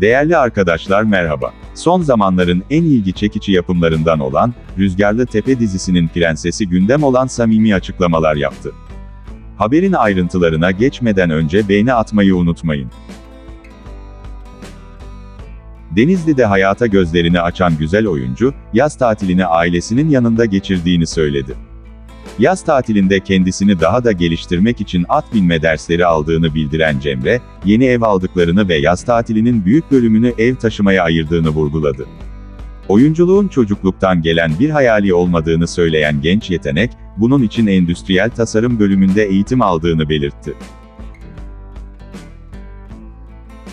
Değerli arkadaşlar merhaba. Son zamanların en ilgi çekici yapımlarından olan, Rüzgarlı Tepe dizisinin prensesi gündem olan samimi açıklamalar yaptı. Haberin ayrıntılarına geçmeden önce beğeni atmayı unutmayın. Denizli'de hayata gözlerini açan güzel oyuncu, yaz tatilini ailesinin yanında geçirdiğini söyledi. Yaz tatilinde kendisini daha da geliştirmek için at binme dersleri aldığını bildiren Cemre, yeni ev aldıklarını ve yaz tatilinin büyük bölümünü ev taşımaya ayırdığını vurguladı. Oyunculuğun çocukluktan gelen bir hayali olmadığını söyleyen genç yetenek, bunun için endüstriyel tasarım bölümünde eğitim aldığını belirtti.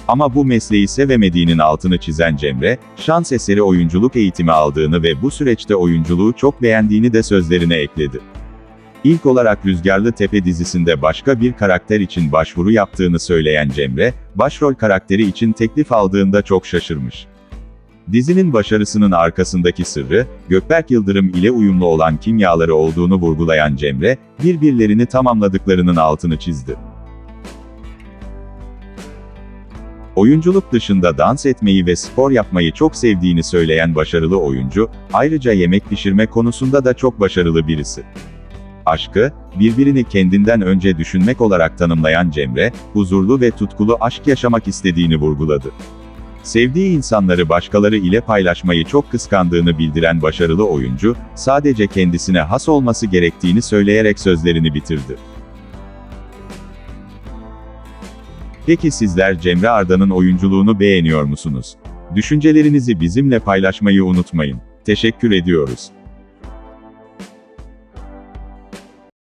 Ama bu mesleği sevemediğinin altını çizen Cemre, şans eseri oyunculuk eğitimi aldığını ve bu süreçte oyunculuğu çok beğendiğini de sözlerine ekledi. İlk olarak Rüzgarlı Tepe dizisinde başka bir karakter için başvuru yaptığını söyleyen Cemre, başrol karakteri için teklif aldığında çok şaşırmış. Dizinin başarısının arkasındaki sırrı, Gökberk Yıldırım ile uyumlu olan kimyaları olduğunu vurgulayan Cemre, birbirlerini tamamladıklarının altını çizdi. Oyunculuk dışında dans etmeyi ve spor yapmayı çok sevdiğini söyleyen başarılı oyuncu, ayrıca yemek pişirme konusunda da çok başarılı birisi. Aşkı, birbirini kendinden önce düşünmek olarak tanımlayan Cemre, huzurlu ve tutkulu aşk yaşamak istediğini vurguladı. Sevdiği insanları başkaları ile paylaşmayı çok kıskandığını bildiren başarılı oyuncu, sadece kendisine has olması gerektiğini söyleyerek sözlerini bitirdi. Peki sizler Cemre Arda'nın oyunculuğunu beğeniyor musunuz? Düşüncelerinizi bizimle paylaşmayı unutmayın. Teşekkür ediyoruz.